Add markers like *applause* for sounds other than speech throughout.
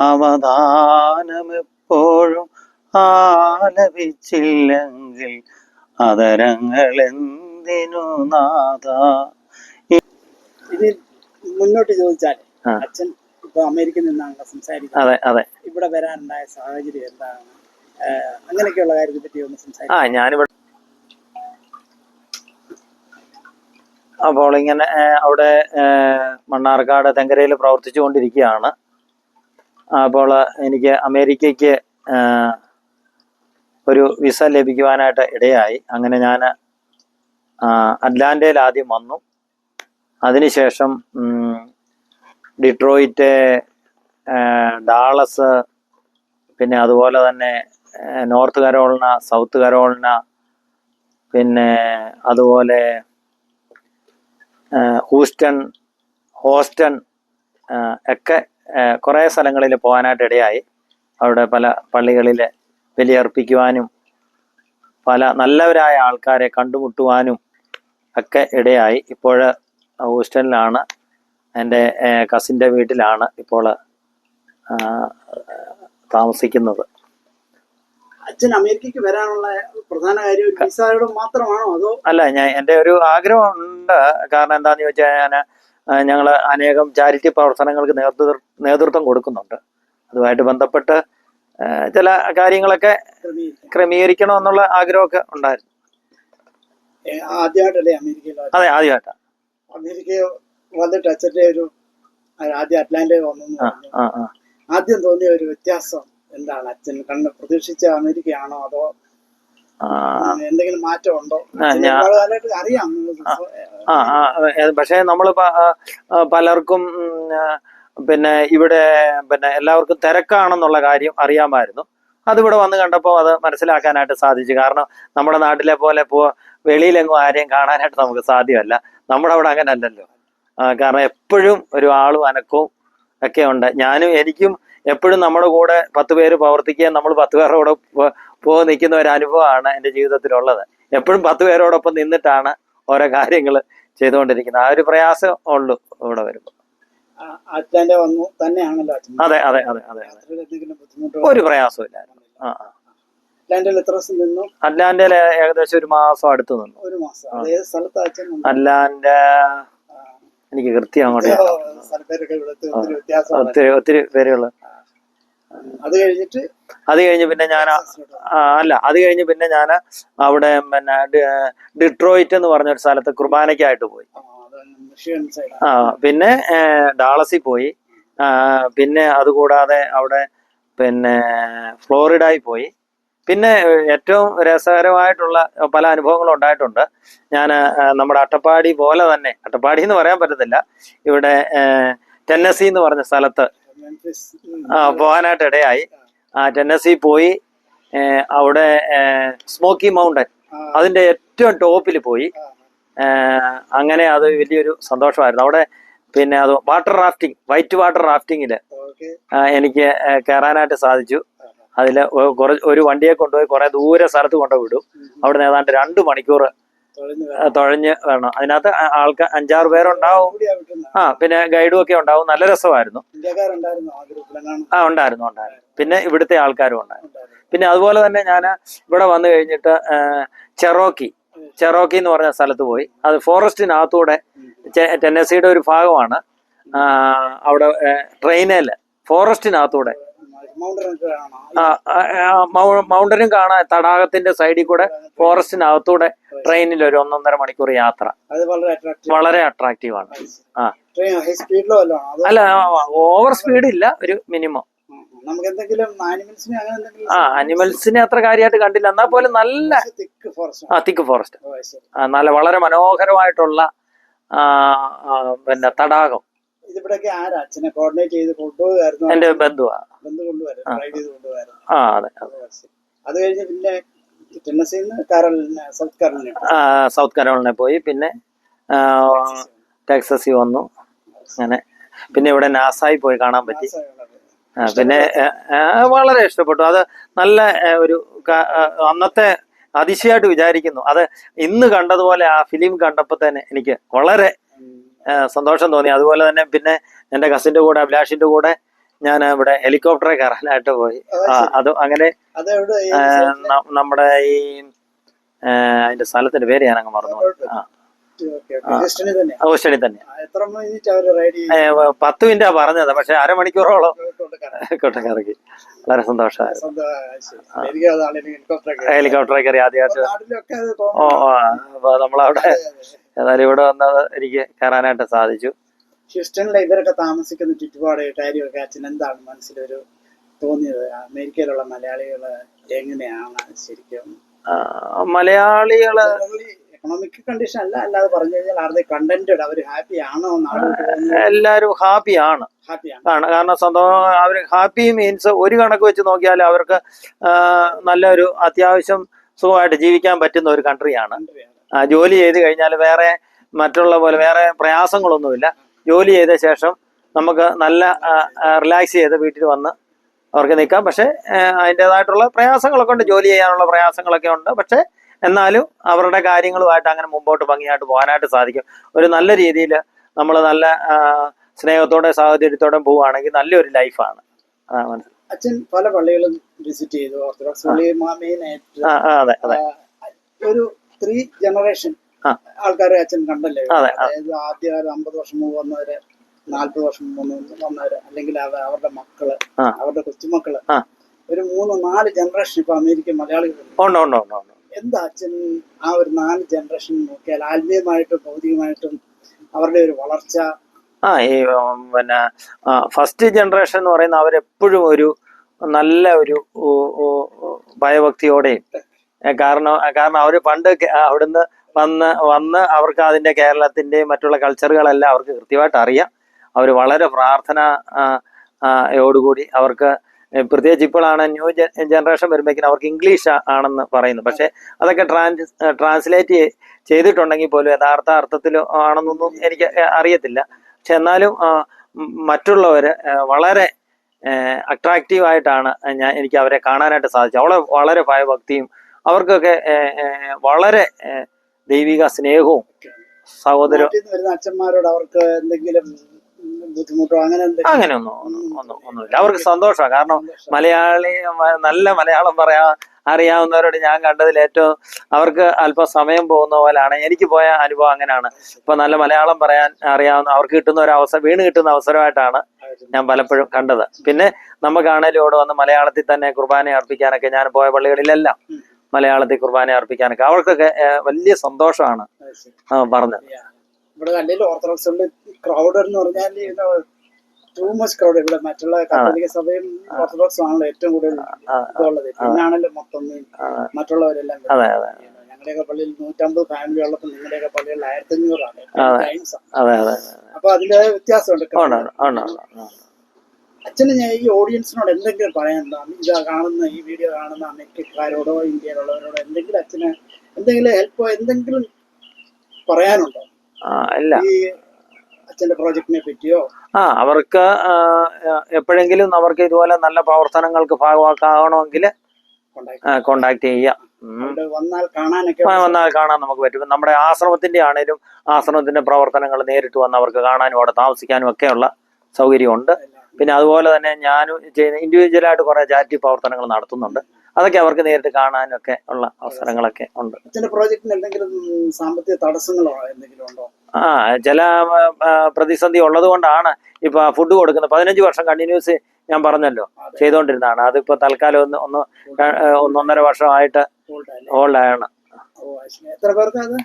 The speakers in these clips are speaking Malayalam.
അവധാനമെപ്പോഴും ആലപിച്ചില്ലെങ്കിൽ അതരങ്ങൾ എന്തിനു നാഥ? ഇനി മുന്നോട്ട് ചോദിച്ചാൽ അച്ഛൻ ഇപ്പൊ അമേരിക്കയിൽ നിന്നാണല്ലോ സംസാരിക്കുന്നത്. അതെ അതെ. ഇവിടെ വരാനുണ്ടായ സാഹചര്യം എന്താണ്? അങ്ങനെയൊക്കെയുള്ള കാര്യത്തെ പറ്റി ഒന്ന് ആ സംസാരിക്കാം ഞാനിവിടെ അപ്പോൾ ഇങ്ങനെ അവിടെ മണ്ണാർക്കാട് തെങ്കരയിൽ പ്രവർത്തിച്ചു കൊണ്ടിരിക്കുകയാണ് അപ്പോൾ എനിക്ക് അമേരിക്കയ്ക്ക് ഒരു വിസ ലഭിക്കുവാനായിട്ട് ഇടയായി. അങ്ങനെ ഞാൻ അറ്റ്ലാന്റയിൽ ആദ്യം വന്നു. അതിനുശേഷം ഡിട്രോയിറ്റ് ഡാളസ് പിന്നെ അതുപോലെ തന്നെ നോർത്ത് കരോളിന സൗത്ത് കരോളിന പിന്നെ അതുപോലെ ഹൂസ്റ്റൺ ഹോസ്റ്റൺ ഒക്കെ കുറേ സ്ഥലങ്ങളിൽ പോകാനായിട്ട് ഇടയായി അവിടെ പല പള്ളികളിൽ ബലിയർപ്പിക്കുവാനും പല നല്ലവരായ ആൾക്കാരെ കണ്ടുമുട്ടുവാനും ഒക്കെ ഇടയായി. ഇപ്പോൾ ഹൂസ്റ്റണിലാണ്. എന്റെ കസിന്റെ വീട്ടിലാണ് ഇപ്പോൾ താമസിക്കുന്നത്. അച്ഛൻ അമേരിക്കക്ക് വരാനുള്ള പ്രധാന കാര്യം വിസയോട് മാത്രമാണോ? അതോ അല്ല ഞാൻ എന്റെ ഒരു ആഗ്രഹം ഉണ്ട്. കാരണം എന്താണെന്ന് ചോദിച്ചാൽ ഞാൻ ഞങ്ങൾ അനേകം ചാരിറ്റി പ്രവർത്തനങ്ങൾക്ക് നേതൃ നേതൃത്വം കൊടുക്കുന്നുണ്ട്. അതുമായിട്ട് ബന്ധപ്പെട്ട് ചില കാര്യങ്ങളൊക്കെ ക്രമീകരിക്കണം എന്നുള്ള ആഗ്രഹമൊക്കെ ഉണ്ടായിരുന്നു. ആദ്യമായിട്ടല്ലേ അമേരിക്കയിൽ? അതെ ആദ്യമായിട്ടാണ് വന്നിട്ട് ഒരു ആദ്യം അറ്റ്ലാന്റയിൽ വന്നു ആദ്യം തോന്നിയ ഒരു വ്യത്യാസം എന്താണ്? അച്ഛൻ കണ്ണ് പ്രതീക്ഷിച്ച അമേരിക്കയാണോ അതോ എന്തെങ്കിലും മാറ്റം ഉണ്ടോ അറിയാം ആ പക്ഷേ നമ്മൾ പലർക്കും പിന്നെ ഇവിടെ പിന്നെ എല്ലാവർക്കും തിരക്കാണെന്നുള്ള കാര്യം അറിയാമായിരുന്നു. അതിവിടെ വന്ന് കണ്ടപ്പോൾ അത് മനസ്സിലാക്കാനായിട്ട് സാധിച്ചു. കാരണം നമ്മുടെ നാട്ടിലെ പോലെ പോ വെളിയിലെങ്ങും ആരെയും കാണാനായിട്ട് നമുക്ക് സാധ്യമല്ല. നമ്മുടെ അവിടെ അങ്ങനെ അല്ലല്ലോ കാരണം എപ്പോഴും ഒരു ആളും അനക്കവും ഒക്കെ ഉണ്ട്. ഞാനും എനിക്കും എപ്പോഴും നമ്മുടെ കൂടെ പത്ത് പേര് പ്രവർത്തിക്കുകയും നമ്മൾ പത്ത് പേരുടെ കൂടെ പോയി നിൽക്കുന്ന ഒരു അനുഭവമാണ് എന്റെ ജീവിതത്തിലുള്ളത്. എപ്പോഴും പത്ത് പേരോടൊപ്പം നിന്നിട്ടാണ് ഓരോ കാര്യങ്ങൾ ചെയ്തുകൊണ്ടിരിക്കുന്നത്. ആ ഒരു പ്രയാസം ഉള്ളൂ ഇവിടെ വരുമ്പോൾ. വന്നു തന്നെയാണല്ലോ അതെ അതെ അതെ അതെ ഒരു പ്രയാസവും ഇല്ലായിരുന്നു ആ ഏകദേശം ഒരു മാസം അടുത്ത് നിന്നു. ഒരു മാസം? എനിക്ക് കൃത്യം അങ്ങോട്ട് ഒത്തിരി ഒത്തിരി പേരുള്ള അത് കഴിഞ്ഞിട്ട് അത് കഴിഞ്ഞ് പിന്നെ ഞാൻ അല്ല അത് കഴിഞ്ഞ് പിന്നെ ഞാൻ അവിടെ പിന്നെ ഡിട്രോയിറ്റ് എന്ന് പറഞ്ഞ ഒരു സ്ഥലത്ത് കുർബാനയ്ക്കായിട്ട് പോയി. ആ, പിന്നെ ഡാളസിൽ പോയി. പിന്നെ അതുകൂടാതെ അവിടെ പിന്നെ ഫ്ലോറിഡയിൽ പോയി. പിന്നെ ഏറ്റവും രസകരമായിട്ടുള്ള പല അനുഭവങ്ങളും ഉണ്ടായിട്ടുണ്ട്. ഞാൻ നമ്മുടെ അട്ടപ്പാടി പോലെ തന്നെ അട്ടപ്പാടി എന്ന് പറയാൻ പറ്റത്തില്ല. ഇവിടെ ടെന്നസി എന്ന് പറഞ്ഞ സ്ഥലത്ത്. ആ, പോകാനായിട്ട് ഇടയായി. ആ ടെന്നസി പോയി അവിടെ സ്മോക്കി മൗണ്ടൻ അതിന്റെ ഏറ്റവും ടോപ്പിൽ പോയി. അങ്ങനെ അത് വലിയൊരു സന്തോഷമായിരുന്നു. അവിടെ പിന്നെ അത് വാട്ടർ റാഫ്റ്റിംഗ് വൈറ്റ് വാട്ടർ റാഫ്റ്റിങ്ങിൽ എനിക്ക് കയറാനായിട്ട് സാധിച്ചു. അതിൽ ഒരു വണ്ടിയെ കൊണ്ടുപോയി കുറേ ദൂരെ സ്ഥലത്ത് കൊണ്ടുപോയി വിടും അവിടെ നിന്ന് ഏതാണ്ട് രണ്ട് മണിക്കൂർ തുഴഞ്ഞ് വരണം. അതിനകത്ത് ആൾക്കാർ അഞ്ചാറ് പേരുണ്ടാവും. ആ പിന്നെ ഗൈഡും ഒക്കെ ഉണ്ടാവും. നല്ല രസമായിരുന്നു. ആ ഉണ്ടായിരുന്നു ഉണ്ടായിരുന്നു. പിന്നെ ഇവിടുത്തെ ആൾക്കാരും ഉണ്ടായിരുന്നു. പിന്നെ അതുപോലെ തന്നെ ഞാൻ ഇവിടെ വന്നു കഴിഞ്ഞിട്ട് ചെറോക്കി. ചെറോക്കി എന്ന് പറഞ്ഞ സ്ഥലത്ത് പോയി. അത് ഫോറസ്റ്റിനകത്തൂടെ ടെന്നസിയുടെ ഒരു ഭാഗമാണ്. അവിടെ ട്രെയിനിൽ ഫോറസ്റ്റിനകത്തൂടെ. മൗണ്ടനും കാണാൻ തടാകത്തിന്റെ സൈഡിൽ കൂടെ ഫോറസ്റ്റിനകത്തൂടെ ട്രെയിനിൽ ഒരു ഒന്നൊന്നര മണിക്കൂർ യാത്ര. വളരെ അട്രാക്റ്റീവ് ആണ്. ആ. അല്ല? ഓവർ സ്പീഡ് ഇല്ല ഒരു മിനിമം. ആ അനിമൽസിനെ അത്ര കാര്യമായിട്ട് കണ്ടില്ല. എന്നാൽ പോലും നല്ല തിക്ക് ഫോറസ്റ്റ് ആ തിക്ക് ഫോറസ്റ്റ്. ആ, നല്ല വളരെ മനോഹരമായിട്ടുള്ള പിന്നെ തടാകം. ഇതിവിടൊക്കെ ആരാ? അച്ഛനെ കോർഡിനേറ്റ് ചെയ്ത് കൊണ്ടുപോകായിരുന്നു എന്റെ ബന്ധുവാ. ബന്ധു കൊണ്ടുവരും ചെയ്ത് കൊണ്ടുപോകായിരുന്നു ആ അതെ. അത്. കഴിഞ്ഞ് പിന്നെ നിന്ന് സൗത്ത് സൗത്ത് കരോളിനെ പോയി. പിന്നെ ടെക്സസിൽ വന്നു. അങ്ങനെ. പിന്നെ ഇവിടെ നാസായി പോയി കാണാൻ പറ്റി. ആ, പിന്നെ വളരെ ഇഷ്ടപ്പെട്ടു. അത് നല്ല ഒരു അന്നത്തെ അതിശയമായിട്ട് വിചാരിക്കുന്നു. അത് ഇന്ന് കണ്ടതുപോലെ ആ ഫിലിം കണ്ടപ്പോൾ തന്നെ എനിക്ക് വളരെ സന്തോഷം തോന്നി. അതുപോലെ തന്നെ പിന്നെ എന്റെ കസിന്റെ കൂടെ അഭിലാഷിന്റെ കൂടെ ഞാൻ ഇവിടെ ഹെലികോപ്റ്ററെ കയറാനായിട്ട് പോയി. ആ അത് അങ്ങനെ നമ്മുടെ ഈ അതിന്റെ സ്ഥലത്തിന്റെ പേര് ഞാൻ അങ്ങ് മറന്നു ഓസ്റ്റണി ആ. തന്നെ. പത്ത് മിനിറ്റ് പറഞ്ഞത്. പക്ഷെ അരമണിക്കൂറോളം കൊട്ടം കറക്കി *laughs* വളരെ സന്തോഷമായിരുന്നു. ഹെലികോപ്റ്ററെ കയറി. ആദ്യമായിട്ട്. ഓ ആ ഓ, അപ്പൊ നമ്മളവിടെ ഏതായാലും ഇവിടെ വന്നത് എനിക്ക് കയറാനായിട്ട് സാധിച്ചു. ഹ്യൂസ്റ്റണിലെ ഇവരൊക്കെ താമസിക്കുന്ന ചുറ്റുപാട് കാര്യമൊക്കെ അച്ഛൻ എന്താണ് മനസ്സിലൊരു തോന്നിയത്? അമേരിക്കയിലുള്ള മലയാളികൾ എങ്ങനെയാണ് ശരിക്കും? മലയാളികൾ മലയാളികൾ എക്കണോമിക് കണ്ടീഷൻ അല്ല അല്ലാതെ പറഞ്ഞു കഴിഞ്ഞാൽ ആരുടെ കണ്ടന്റഡ് അവർ ഹാപ്പി ആണോ എല്ലാവരും ഹാപ്പിയാണ് ആണ്. കാരണം സ്വന്തം അവർ ഹാപ്പി മീൻസ് ഒരു കണക്ക് വെച്ച് നോക്കിയാൽ അവർക്ക് നല്ലൊരു അത്യാവശ്യം സുഖമായിട്ട് ജീവിക്കാൻ പറ്റുന്ന ഒരു കൺട്രിയാണ് ജോലി ചെയ്ത് കഴിഞ്ഞാൽ വേറെ മറ്റുള്ള പോലെ വേറെ പ്രയാസങ്ങളൊന്നുമില്ല. ജോലി ചെയ്ത ശേഷം നമുക്ക് നല്ല റിലാക്സ് ചെയ്ത് വീട്ടിൽ വന്ന് അവർക്ക് നിൽക്കാം. പക്ഷേ അതിന്റെതായിട്ടുള്ള പ്രയാസങ്ങളൊക്കെ ഉണ്ട്. ജോലി ചെയ്യാനുള്ള പ്രയാസങ്ങളൊക്കെ ഉണ്ട്. പക്ഷെ എന്നാലും അവരുടെ കാര്യങ്ങളുമായിട്ട് അങ്ങനെ മുമ്പോട്ട് ഭംഗിയായിട്ട് പോകാനായിട്ട് സാധിക്കും. ഒരു നല്ല രീതിയിൽ നമ്മൾ നല്ല സ്നേഹത്തോടെ സാഹചര്യത്തോടെ പോവുകയാണെങ്കിൽ നല്ലൊരു ലൈഫാണ്. അച്ഛൻ പല പള്ളികളും വിസിറ്റ് ചെയ്തു. ഓർത്തഡോക്സ് പള്ളി ഒരു ത്രീ ജനറേഷൻ ആൾക്കാരെ അച്ഛൻ കണ്ടല്ലേ? അതായത് ആദ്യ ഒരു അമ്പത് വർഷം മുമ്പ് വന്നവര് നാല്പത് വർഷം മുമ്പ് വന്നവര് അല്ലെങ്കിൽ അവ- അവരുടെ മക്കൾ. അവരുടെ കൊച്ചുമക്കൾ. ഒരു മൂന്ന് നാല് ജനറേഷൻ ഇപ്പൊ അമേരിക്കൻ മലയാളികൾ എന്താ അച്ഛൻ ആ ഒരു നാല് ജനറേഷൻ നോക്കിയാൽ ആത്മീയമായിട്ടും ഭൗതികമായിട്ടും അവരുടെ ഒരു വളർച്ച? ആ ഈ പിന്നെ ഫസ്റ്റ് ജനറേഷൻ എന്ന് പറയുന്ന അവരെപ്പോഴും ഒരു നല്ല ഒരു ഭയഭക്തിയോടെയും കാരണം കാരണം അവർ പണ്ട് അവിടുന്ന് വന്ന് വന്ന് അവർക്ക് അതിന്റെ കേരളത്തിന്റെയും മറ്റുള്ള കൾച്ചറുകളെല്ലാം അവർക്ക് കൃത്യമായിട്ട് അറിയാം. അവർ വളരെ പ്രാർത്ഥന യോടുകൂടി അവർക്ക് പ്രത്യേകിച്ച് ഇപ്പോഴാണ് ന്യൂ ജനറേഷൻ വരുമ്പോഴേക്കും അവർക്ക് ഇംഗ്ലീഷ് ആണെന്ന് പറയുന്നു. പക്ഷെ അതൊക്കെ ട്രാൻസ് ട്രാൻസ്ലേറ്റ് ചെയ്തിട്ടുണ്ടെങ്കിൽ പോലും യഥാർത്ഥ അർത്ഥത്തിൽ ആണെന്നൊന്നും എനിക്ക് അറിയത്തില്ല. പക്ഷെ എന്നാലും ആ, മ- മറ്റുള്ളവര് ആ, വളരെ അട്രാക്റ്റീവ് ആയിട്ടാണ് ഞാൻ എനിക്ക് അവരെ കാണാനായിട്ട് സാധിച്ചത്. അവളെ വളരെ ഭയഭക്തിയും അവർക്കൊക്കെ വളരെ ദൈവിക സ്നേഹവും സഹോദര അച്ഛന്മാരോട് അവർക്ക് എന്തെങ്കിലും ബുദ്ധിമുട്ടോ അങ്ങനെ ഒന്നും ഒന്നും ഒന്നുമില്ല. അവർക്ക് സന്തോഷമാണ്. കാരണം മലയാളി നല്ല മലയാളം പറയാ അറിയാവുന്നവരോട് ഞാൻ കണ്ടതിൽ ഏറ്റവും അവർക്ക് അല്പം സമയം പോകുന്ന പോലെയാണ് എനിക്ക് പോയ അനുഭവം അങ്ങനെയാണ്. ഇപ്പൊ നല്ല മലയാളം പറയാൻ അറിയാവുന്ന അവർക്ക് കിട്ടുന്ന ഒരു അവസരം വീണ് കിട്ടുന്ന അവസരമായിട്ടാണ് ഞാൻ പലപ്പോഴും കണ്ടത്. പിന്നെ നമുക്കാണേലും ഇവിടെ വന്ന് മലയാളത്തിൽ തന്നെ കുർബാന അർപ്പിക്കാനൊക്കെ ഞാൻ പോയ പള്ളികളിലെല്ലാം മലയാളത്തിൽ കുർബാന അർപ്പിക്കാനൊക്കെ. അവർക്കൊക്കെ വലിയ സന്തോഷമാണ്. പറഞ്ഞത്. ഇവിടെ അല്ലെങ്കിൽ ഓർത്തഡോക്സ് ക്രൗഡ് എന്ന് പറഞ്ഞാൽ ടൂ മച്ച് ക്രൗഡ് ഇവിടെ മറ്റുള്ള കത്തോലിക്ക സഭയും ഓർത്തഡോക്സും ആണല്ലോ ഏറ്റവും കൂടുതൽ ഇതുള്ളത്. പിന്നാണല്ലോ മൊത്തം മറ്റുള്ളവരെല്ലാം അതെ അതെ. ഞങ്ങളുടെയൊക്കെ പള്ളിയിൽ നൂറ്റമ്പത് ഫാമിലി ഉള്ളപ്പോൾ നിങ്ങളുടെയൊക്കെ പള്ളിയിൽ ആയിരത്തി അഞ്ഞൂറാണ് അതെ അതെ അതെ. അപ്പൊ അതിന്റെ വ്യത്യാസമുണ്ട്. അച്ഛന് ഞാൻ ഈ ഓഡിയൻസിനോട് എന്തെങ്കിലും പറയാനുണ്ടോ? ഇതാ കാണുന്ന ഈ വീഡിയോ കാണുന്ന അമേരിക്കക്കാരോടോ ഇന്ത്യയിലുള്ളവരോടോ എന്തെങ്കിലും അച്ഛന് എന്തെങ്കിലും ഹെൽപ്പോ എന്തെങ്കിലും പറയാനുണ്ടോ? ഈ അച്ഛന്റെ പ്രോജക്റ്റിനെ പറ്റിയോ? ആ അവർക്ക് എപ്പോഴെങ്കിലും അവർക്ക് ഇതുപോലെ നല്ല പ്രവർത്തനങ്ങൾക്ക് ഭാഗമാക്കാവണമെങ്കിൽ കോണ്ടാക്ട് കോണ്ടാക്ട് ചെയ്യാം. വന്നാൽ കാണാനൊക്കെ വന്നാൽ കാണാൻ നമുക്ക് പറ്റും. നമ്മുടെ ആശ്രമത്തിന്റെ ആണേലും ആശ്രമത്തിന്റെ പ്രവർത്തനങ്ങൾ നേരിട്ട് വന്ന് അവർക്ക് കാണാനും അവിടെ താമസിക്കാനും ഒക്കെയുള്ള സൗകര്യമുണ്ട്. പിന്നെ അതുപോലെ തന്നെ ഞാനും ചെയ്യുന്ന ഇൻഡിവിജ്വലായിട്ട് കുറെ ചാരിറ്റി പ്രവർത്തനങ്ങൾ നടത്തുന്നുണ്ട്. അതൊക്കെ അവർക്ക് നേരിട്ട് കാണാനൊക്കെ ഉള്ള അവസരങ്ങളൊക്കെ ഉണ്ട്. പ്രോജക്റ്റിന് എന്തെങ്കിലും സാമ്പത്തിക തടസ്സങ്ങളോ എന്തെങ്കിലും ഉണ്ടോ? ആ ചില പ്രതിസന്ധി ഉള്ളത് കൊണ്ടാണ് ഇപ്പൊ ഫുഡ് കൊടുക്കുന്നത്. പതിനഞ്ച് വർഷം കണ്ടിന്യൂസ് ഞാൻ പറഞ്ഞല്ലോ. ചെയ്തുകൊണ്ടിരുന്നതാണ് അതിപ്പോ തൽക്കാലം ഒന്ന് ഒന്ന് ഒന്നൊന്നര വർഷമായിട്ട് Hold എത്ര പേർക്ക് അത്?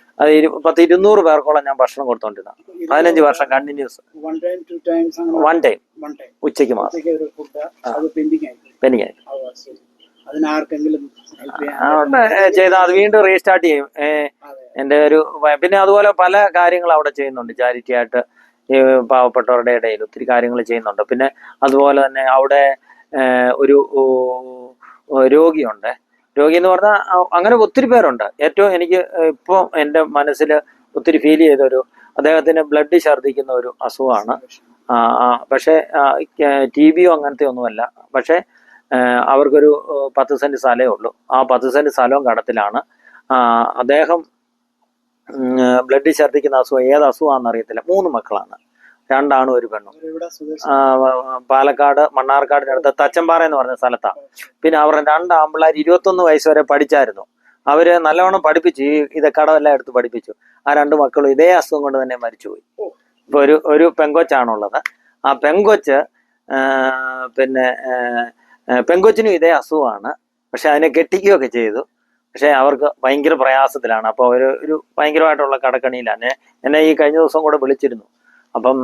പത്ത് ഇരുന്നൂറ് പേർക്കോളം ഞാൻ ഭക്ഷണം കൊടുത്തോണ്ടിരുന്ന. പതിനഞ്ച് വർഷം continues. One time two times one time one time ഉച്ചയ്ക്ക് മാത്രം. പെൻഡിങ് ആയി. അതിനാർക്കെങ്കിലും ചെയ്താൽ അത് വീണ്ടും റീസ്റ്റാർട്ട് ചെയ്യും. എന്റെ ഒരു പിന്നെ അതുപോലെ പല കാര്യങ്ങൾ അവിടെ ചെയ്യുന്നുണ്ട്. ചാരിറ്റി ആയിട്ട് ഈ പാവപ്പെട്ടവരുടെ ഇടയിൽ ഒത്തിരി കാര്യങ്ങൾ ചെയ്യുന്നുണ്ട്. പിന്നെ അതുപോലെ തന്നെ അവിടെ ഒരു രോഗിയുണ്ട്. രോഗി എന്ന് പറഞ്ഞാൽ അങ്ങനെ ഒത്തിരി പേരുണ്ട്. ഏറ്റവും എനിക്ക് ഇപ്പോൾ എന്റെ മനസ്സിൽ ഒത്തിരി ഫീൽ ചെയ്തൊരു അദ്ദേഹത്തിന് ബ്ലഡ് ഛർദ്ദിക്കുന്ന ഒരു അസുഖമാണ്. പക്ഷേ ടി ബിയോ അങ്ങനത്തെ ഒന്നുമല്ല. പക്ഷേ അവർക്കൊരു പത്ത് സെന്റ് സ്ഥലമേ ഉള്ളൂ. ആ പത്ത് സെന്റ് സ്ഥലവും കടത്തിലാണ്. അദ്ദേഹം ബ്ലഡ് ഛർദ്ദിക്കുന്ന അസുഖം ഏത് അസുഖമാണെന്ന് അറിയത്തില്ല. മൂന്ന് മക്കളാണ്. രണ്ടാണും ഒരു പെണ്ണും. പാലക്കാട് മണ്ണാർക്കാടിനടുത്ത് തച്ചമ്പാറ എന്ന് പറഞ്ഞ സ്ഥലത്താണ് പിന്നെ അവർ രണ്ട് ആമ്പിള്ളേർ ഇരുപത്തൊന്ന് വയസ്സ് വരെ പഠിച്ചായിരുന്നു. അവർ നല്ലവണ്ണം പഠിപ്പിച്ചു. ഈ ഇത് കടമെല്ലാം എടുത്ത് പഠിപ്പിച്ചു. ആ രണ്ട് മക്കളും ഇതേ അസുഖം കൊണ്ട് തന്നെ മരിച്ചുപോയി. ഇപ്പൊ ഒരു ഒരു പെങ്കൊച്ചാണുള്ളത്. ആ പെങ്കൊച്ച് പിന്നെ പെങ്കൊച്ചിനും ഇതേ അസുഖമാണ്. പക്ഷെ അതിനെ കെട്ടിക്കുകയൊക്കെ ചെയ്തു. പക്ഷെ അവർക്ക് ഭയങ്കര പ്രയാസത്തിലാണ്. അപ്പോൾ ഒരു ഒരു ഭയങ്കരമായിട്ടുള്ള കടക്കണിയിലാണ്. എന്നെ ഈ കഴിഞ്ഞ ദിവസം കൂടെ വിളിച്ചിരുന്നു. അപ്പം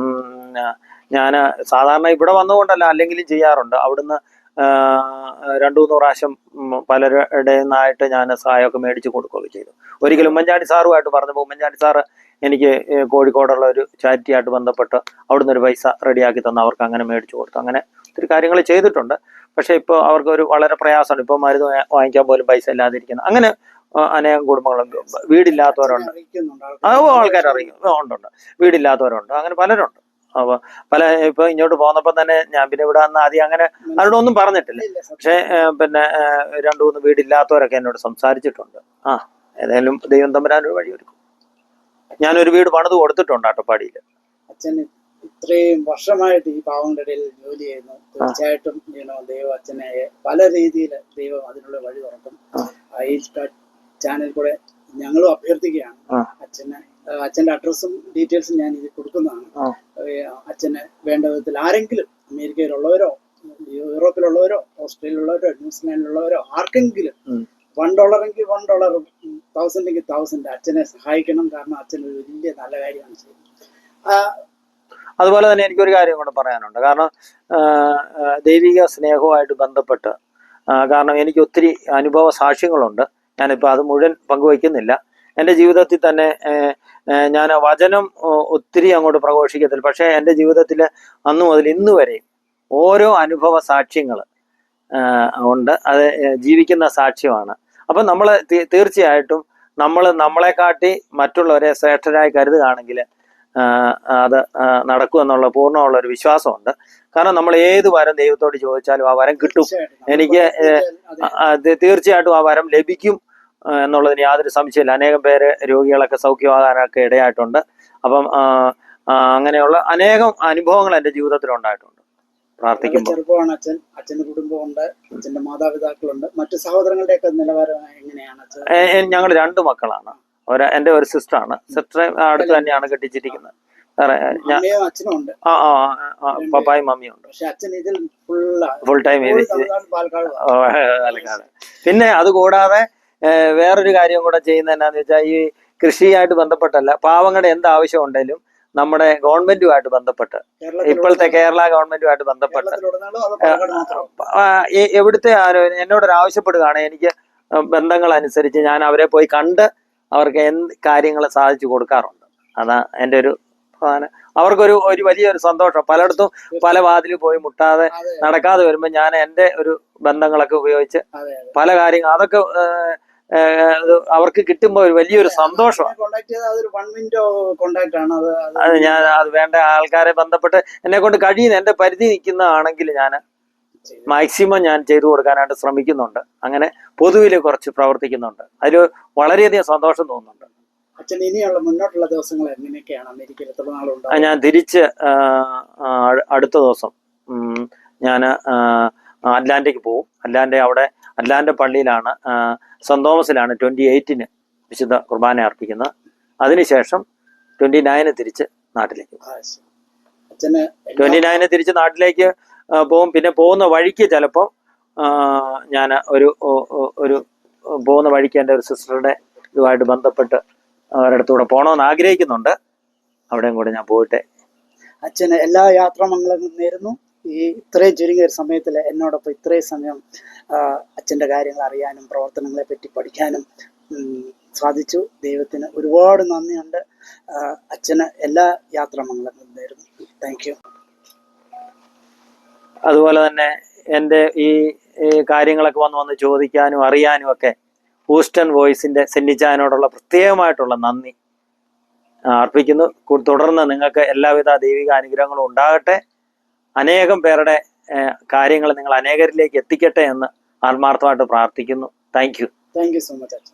ഞാൻ സാധാരണ ഇവിടെ വന്നുകൊണ്ടല്ല അല്ലെങ്കിലും ചെയ്യാറുണ്ട്. അവിടുന്ന് രണ്ടു മൂന്ന് പ്രാവശ്യം പലരുടെ നിന്നായിട്ട് ഞാൻ സഹായമൊക്കെ മേടിച്ച് കൊടുക്കുകയൊക്കെ ചെയ്തു. ഒരിക്കലും ഉമ്മൻചാണ്ടി സാറുമായിട്ട് പറഞ്ഞപ്പോൾ ഉമ്മൻചാണ്ടി സാറ് എനിക്ക് കോഴിക്കോടുള്ള ഒരു ചാരിറ്റിയായിട്ട് ബന്ധപ്പെട്ട് അവിടുന്ന് ഒരു പൈസ റെഡിയാക്കി തന്ന് അവർക്ക് അങ്ങനെ മേടിച്ചു കൊടുത്തു. അങ്ങനെ ഒത്തിരി കാര്യങ്ങൾ ചെയ്തിട്ടുണ്ട്. പക്ഷേ ഇപ്പോൾ അവർക്ക് ഒരു വളരെ പ്രയാസമാണ് ഇപ്പോൾ മരുന്ന് വാങ്ങിക്കാൻ പോലും പൈസ ഇല്ലാതിരിക്കുന്നത് അങ്ങനെ അനേകം കുടുംബങ്ങളുണ്ട് വീടില്ലാത്തവരുണ്ട്. ആ ആൾക്കാർ അറിയും ഉണ്ടുണ്ട് ഉണ്ട് ഉണ്ട്. വീടില്ലാത്തവരുണ്ട്. അങ്ങനെ പലരുണ്ട്. അപ്പൊ പല ഇപ്പൊ ഇങ്ങോട്ട് പോന്നപ്പോ തന്നെ ഞാൻ പിന്നെ ഇവിടെ വന്ന് ആദ്യം അങ്ങനെ അവരോട് ഒന്നും പറഞ്ഞിട്ടില്ല പക്ഷെ പിന്നെ രണ്ടു മൂന്ന് വീടില്ലാത്തവരൊക്കെ എന്നോട് സംസാരിച്ചിട്ടുണ്ട്. ആ ഏതായാലും ദൈവം തമ്പരാൻ ഒരു വഴി ഒരുക്കും ഞാനൊരു വീട് പണിത് കൊടുത്തിട്ടുണ്ട് അട്ടപ്പാടിയിൽ അച്ഛൻ ഇത്രയും വർഷമായിട്ട് ഈ പാവങ്ങളുടെ ഇടയിൽ ജോലി ചെയ്യുന്നു. തീർച്ചയായിട്ടും ദൈവം അച്ഛനെ പല രീതിയിൽ ദൈവം അതിനുള്ള വഴി തുറക്കും. ചാനൽ കൂടെ ഞങ്ങളും അഭ്യർത്ഥിക്കുകയാണ്. അച്ഛനെ അച്ഛന്റെ അഡ്രസ്സും ഡീറ്റെയിൽസും ഞാൻ ഇത് കൊടുക്കുന്നതാണ്. അച്ഛന് വേണ്ട വിധത്തിൽ ആരെങ്കിലും അമേരിക്കയിലുള്ളവരോ യൂറോപ്പിലുള്ളവരോ ഓസ്ട്രേലിയയിലുള്ളവരോ ന്യൂസിലാൻഡിലുള്ളവരോ ആർക്കെങ്കിലും വൺ ഡോളർ എങ്കിൽ വൺ ഡോളർ തൗസൻഡ് എങ്കിൽ തൗസൻഡ് അച്ഛനെ സഹായിക്കണം. കാരണം അച്ഛൻ ഒരു വലിയ നല്ല കാര്യമാണ് ചെയ്യുന്നത്. അതുപോലെ തന്നെ എനിക്കൊരു കാര്യം കൂടെ പറയാനുണ്ട്. കാരണം ദൈവിക സ്നേഹവുമായിട്ട് ബന്ധപ്പെട്ട് കാരണം എനിക്ക് ഒത്തിരി അനുഭവ സാക്ഷ്യങ്ങളുണ്ട്. ഞാനിപ്പോൾ അത് മുഴുവൻ പങ്കുവയ്ക്കുന്നില്ല. എന്റെ ജീവിതത്തിൽ തന്നെ ഞാൻ വചനം ഒത്തിരി അങ്ങോട്ട് പ്രഘോഷിക്കത്തില്ല. പക്ഷേ എന്റെ ജീവിതത്തിൽ അന്ന് മുതൽ ഇന്ന് വരെയും ഓരോ അനുഭവ സാക്ഷ്യങ്ങൾ ഉണ്ട്. അത് ജീവിക്കുന്ന സാക്ഷ്യമാണ്. അപ്പം നമ്മൾ തീർച്ചയായിട്ടും നമ്മൾ നമ്മളെ കാട്ടി മറ്റുള്ളവരെ ശ്രേഷ്ഠരായി കരുതുകയാണെങ്കിൽ അത് നടക്കുമെന്നുള്ള നടക്കും എന്നുള്ള പൂർണമുള്ള ഒരു വിശ്വാസമുണ്ട്. കാരണം നമ്മൾ ഏത് വരം ദൈവത്തോട് ചോദിച്ചാലും ആ വരം കിട്ടും. എനിക്ക്, തീർച്ചയായിട്ടും ആ വരം ലഭിക്കും എന്നുള്ളതിന് യാതൊരു സംശയമില്ല അനേകം പേര് രോഗികളൊക്കെ സൗഖ്യമാകാനൊക്കെ ഇടയായിട്ടുണ്ട്. അപ്പം അങ്ങനെയുള്ള അനേകം അനുഭവങ്ങൾ എന്റെ ജീവിതത്തിൽ ഉണ്ടായിട്ടുണ്ട് പ്രാർത്ഥിക്കുമ്പോൾ ചെറുപ്പമാണ് അച്ഛൻ. അച്ഛന്റെ കുടുംബമുണ്ട്. അച്ഛന്റെ മാതാപിതാക്കളുണ്ട്. മറ്റു സഹോദരങ്ങളുടെയൊക്കെ നിലവാരം എങ്ങനെയാണ് ഞങ്ങൾ രണ്ട് മക്കളാണ്. ഒരു എന്റെ ഒരു സിസ്റ്ററാണ്. സിസ്റ്റർ അടുത്ത് തന്നെയാണ് കെട്ടിച്ചിരിക്കുന്നത്. പപ്പായും മമ്മിയും ഉണ്ട്. Full time Palakkad. പിന്നെ അതുകൂടാതെ വേറൊരു കാര്യം കൂടെ ചെയ്യുന്നത് എന്നാന്ന് വെച്ചാൽ ഈ കൃഷിയായിട്ട് ബന്ധപ്പെട്ടല്ല. പാവങ്ങളുടെ എന്ത് ആവശ്യം ഉണ്ടെങ്കിലും നമ്മുടെ ഗവൺമെന്റുമായിട്ട് ബന്ധപ്പെട്ട്. ഇപ്പോഴത്തെ കേരള ഗവൺമെന്റുമായിട്ട് ബന്ധപ്പെട്ട്. എവിടുത്തെ എന്നോട് ഒരു ആവശ്യപ്പെടുകയാണ്. എനിക്ക് ബന്ധങ്ങൾ അനുസരിച്ച് ഞാൻ അവരെ പോയി കണ്ട് അവർക്ക് എന്ത് കാര്യങ്ങൾ സാധിച്ചു കൊടുക്കാറുണ്ട്. അതാ എന്റെ ഒരു പ്രധാന അവർക്കൊരു ഒരു വലിയൊരു സന്തോഷം. പലയിടത്തും പല വാതിൽ പോയി മുട്ടാതെ നടക്കാതെ വരുമ്പോൾ ഞാൻ എന്റെ ഒരു ബന്ധങ്ങളൊക്കെ ഉപയോഗിച്ച് പല കാര്യങ്ങൾ അതൊക്കെ അവർക്ക് കിട്ടുമ്പോൾ ഒരു വലിയൊരു സന്തോഷമാണ് അത് ഞാൻ അത് വേണ്ട ആൾക്കാരെ ബന്ധപ്പെട്ട് എന്നെ കൊണ്ട് കഴിയുന്ന എന്റെ പരിധി നിൽക്കുന്നതാണെങ്കിൽ ഞാൻ മാക്സിമം ഞാൻ ചെയ്തു കൊടുക്കാനായിട്ട് ശ്രമിക്കുന്നുണ്ട്. അങ്ങനെ പൊതുവിൽ കുറച്ച് പ്രവർത്തിക്കുന്നുണ്ട്. അതിൽ വളരെയധികം സന്തോഷം തോന്നുന്നുണ്ട്. അച്ഛൻ ഇനിയുള്ള മുന്നോട്ടുള്ള ദിവസങ്ങൾ എങ്ങനെയൊക്കെയാണ്? അമേരിക്കയിൽ ഞാൻ തിരിച്ച് അടുത്ത ദിവസം ഞാൻ അറ്റ്ലാന്റയ്ക്ക് പോകും അറ്റ്ലാന്റ അവിടെ അറ്റ്ലാന്റ പള്ളിയിലാണ് സെന്റ് തോമസിലാണ് ട്വന്റി എയ്റ്റിന് വിശുദ്ധ കുർബാന അർപ്പിക്കുന്നത്. അതിനുശേഷം ട്വന്റി നയന് തിരിച്ച് നാട്ടിലേക്ക് ട്വന്റി നയന് തിരിച്ച് നാട്ടിലേക്ക് പോവും പോകും. പിന്നെ പോകുന്ന വഴിക്ക് ചിലപ്പോൾ ഞാൻ ഒരു ഒരു പോകുന്ന വഴിക്ക് എന്റെ ഒരു സിസ്റ്ററുടെ ഇതുമായിട്ട് ബന്ധപ്പെട്ട് അവരടുത്തൂടെ പോകണമെന്ന് ആഗ്രഹിക്കുന്നുണ്ട്. അവിടെയും കൂടെ ഞാൻ പോയിട്ടെ അച്ഛന് എല്ലാ യാത്രാമംഗളങ്ങളും നേരുന്നു. ഈ ഇത്രയും ചുരുങ്ങിയ ഒരു സമയത്തിൽ എന്നോടൊപ്പം ഇത്രയും സമയം അച്ഛന്റെ കാര്യങ്ങൾ അറിയാനും പ്രവർത്തനങ്ങളെ പറ്റി പഠിക്കാനും സാധിച്ചു. ദൈവത്തിന് ഒരുപാട് നന്ദിയുണ്ട്. അച്ഛന് എല്ലാ യാത്രാമംഗളും നേരുന്നു. താങ്ക് യു അതുപോലെ തന്നെ എന്റെ ഈ കാര്യങ്ങളൊക്കെ വന്ന് വന്ന് ചോദിക്കാനും അറിയാനും ഒക്കെ ഹൂസ്റ്റൺ വോയിസിന്റെ സെന്നിച്ചാനോടുള്ള പ്രത്യേകമായിട്ടുള്ള നന്ദി. അർപ്പിക്കുന്നു. തുടർന്ന് നിങ്ങൾക്ക് എല്ലാവിധ ദൈവിക അനുഗ്രഹങ്ങളും ഉണ്ടാകട്ടെ. അനേകം പേരുടെ കാര്യങ്ങൾ നിങ്ങൾ അനേകരിലേക്ക് എത്തിക്കട്ടെ എന്ന് ആത്മാർത്ഥമായിട്ട് പ്രാർത്ഥിക്കുന്നു. Thank you. Thank you so much